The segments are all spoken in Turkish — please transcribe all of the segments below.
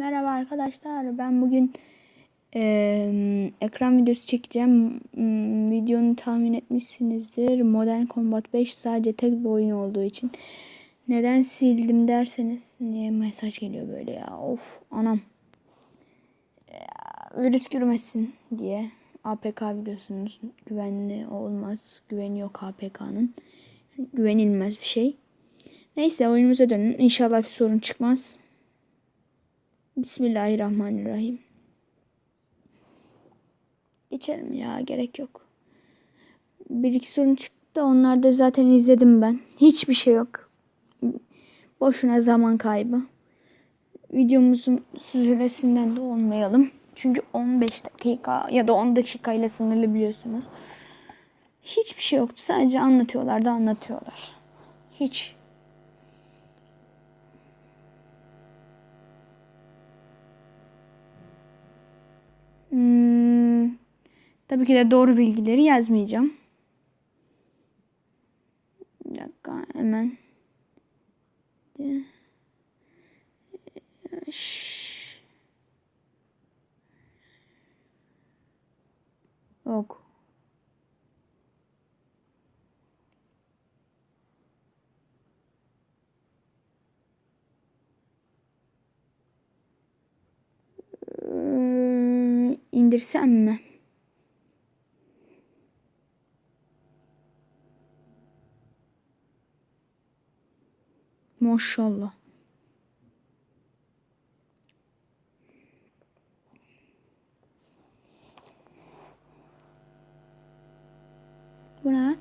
Merhaba arkadaşlar. Ben bugün eee, ekran videosu çekeceğim. Hmm, videonu tahmin etmişsinizdir. Modern Combat 5 sadece tek bir oyun olduğu için. Neden sildim derseniz niye mesaj geliyor böyle ya? Of anam. Virüs girmesin diye. APK biliyorsunuz güvenli olmaz. Güveni yok APK'nın. Güvenilmez bir şey. Neyse oyunumuza dönün. İnşallah bir sorun çıkmaz. Bismillahirrahmanirrahim. Geçelim ya gerek yok. Bir iki sorun çıktı. Onları da zaten izledim ben. Hiçbir şey yok. Boşuna zaman kaybı. Videomuzun süresinden de olmayalım. Çünkü 15 dakika ya da 10 dakikayla sınırlı biliyorsunuz. Hiçbir şey yoktu. Sadece anlatıyorlar da anlatıyorlar. Hiç tabii ki de doğru bilgileri yazmayacağım. Bir dakika hemen. Yok. İndirsem mi? Maşallah. Bu ne?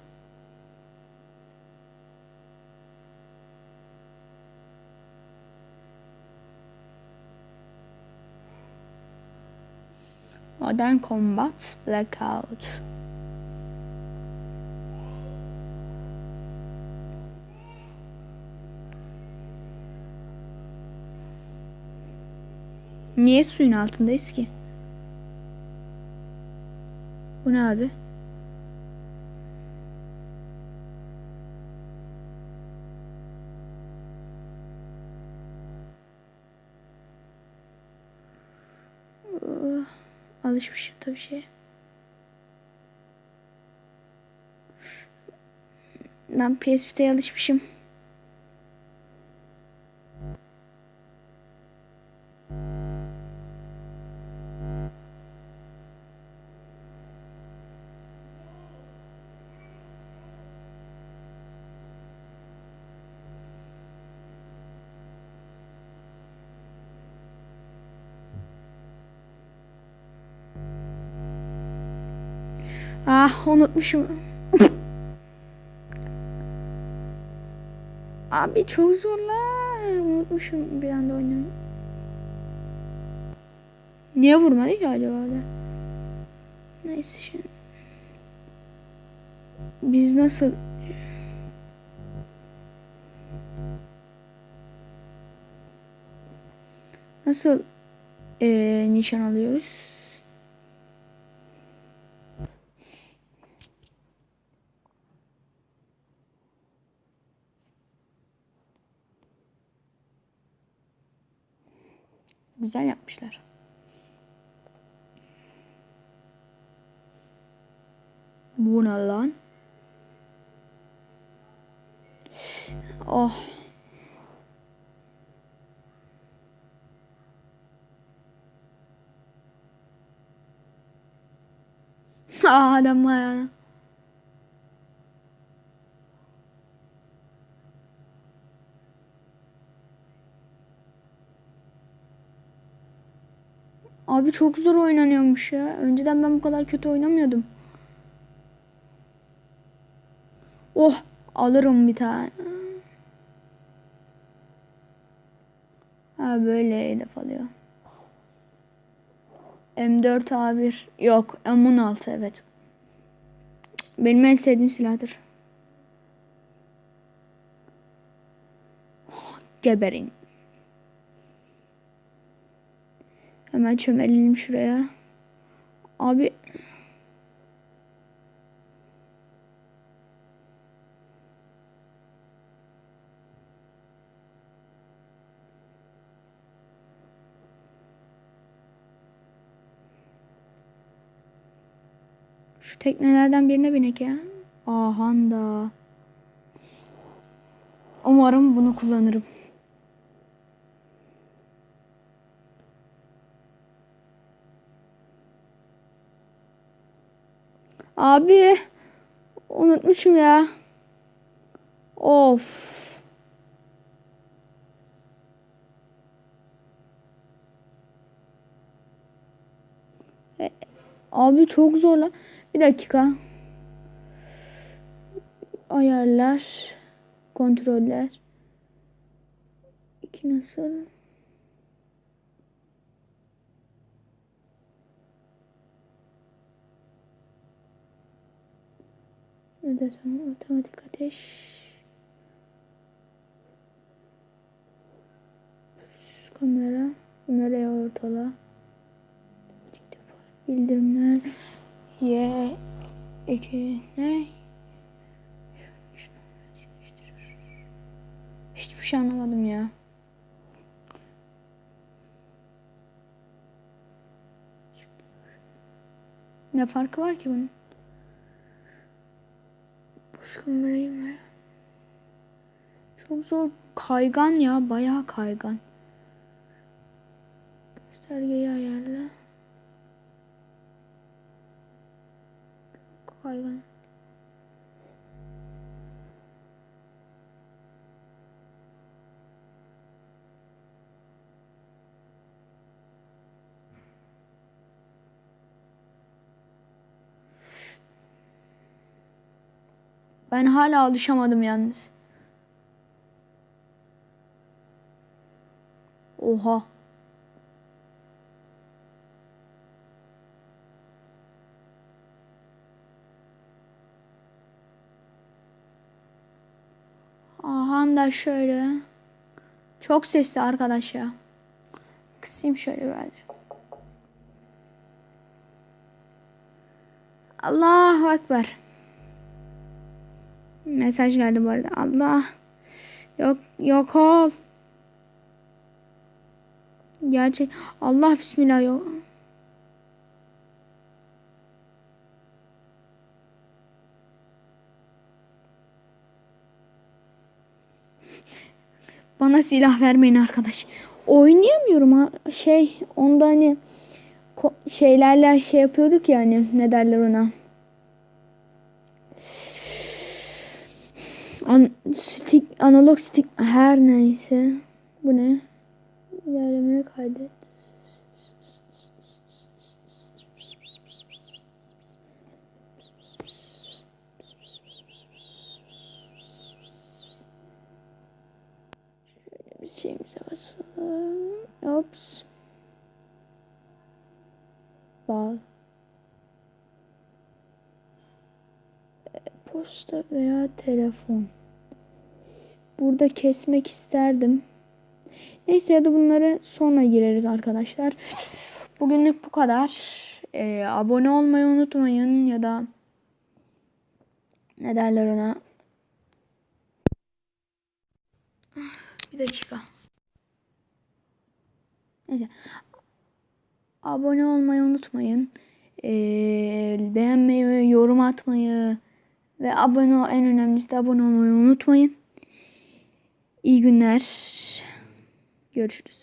Modern Combat Blackout. Niye suyun altındayız ki? Bu ne abi? Oh, alışmışım tabii şeye. Ben PS Vita'ya alışmışım. Ah unutmuşum. Abi çok zor la. Unutmuşum bir anda oynamayı. Niye vurmadı ki acaba da? Neyse şimdi. Biz nasıl nasıl eee, nişan alıyoruz? Güzel yapmışlar. Bu ne lan? Oh. Ah adam ayağına. Abi çok zor oynanıyormuş ya. Önceden ben bu kadar kötü oynamıyordum. Oh alırım bir tane. Ha böyle hedef alıyor. M4 A1 yok M16 evet. Benim en sevdiğim silahdır. Geberin. Hemen çömelelim şuraya. Abi. Şu teknelerden birine binek ya. Ahanda. Umarım bunu kullanırım. Abi unutmuşum ya. Of. E, Abi çok zor lan. Bir dakika. Ayarlar. Kontroller. İki nasıl? Ne desem otomatik ateş. Kamera. Kamerayı ortala. Bildirimler. Y. iki ne? Hiçbir şey anlamadım ya. Ne farkı var ki bunun? Boş kamerayı mı? Çok zor. Kaygan ya. Bayağı kaygan. Göstergeyi ayarla. Kaygan. Ben hala alışamadım yalnız. Oha. Aha da şöyle. Çok sesli arkadaş ya. Kısayım şöyle birazcık. Allahu Ekber. Mesaj geldi bu arada. Allah. Yok yok ol. Gerçek. Allah bismillah yok. Bana silah vermeyin arkadaş. Oynayamıyorum ha. Şey onda hani ko- şeylerle şey yapıyorduk ya hani ne derler ona. An stick, analog stick her neyse. Bu ne? İlerlemeye kaydet. Şöyle bir şeyimize basalım. Ops. Posta veya telefon. Burada kesmek isterdim. Neyse ya da bunları sonra gireriz arkadaşlar. Bugünlük bu kadar. Ee, abone olmayı unutmayın ya da ne derler ona. Bir dakika. Neyse. Abone olmayı unutmayın. Ee, beğenmeyi, yorum atmayı ve abone en önemlisi de abone olmayı unutmayın. İyi günler. Görüşürüz.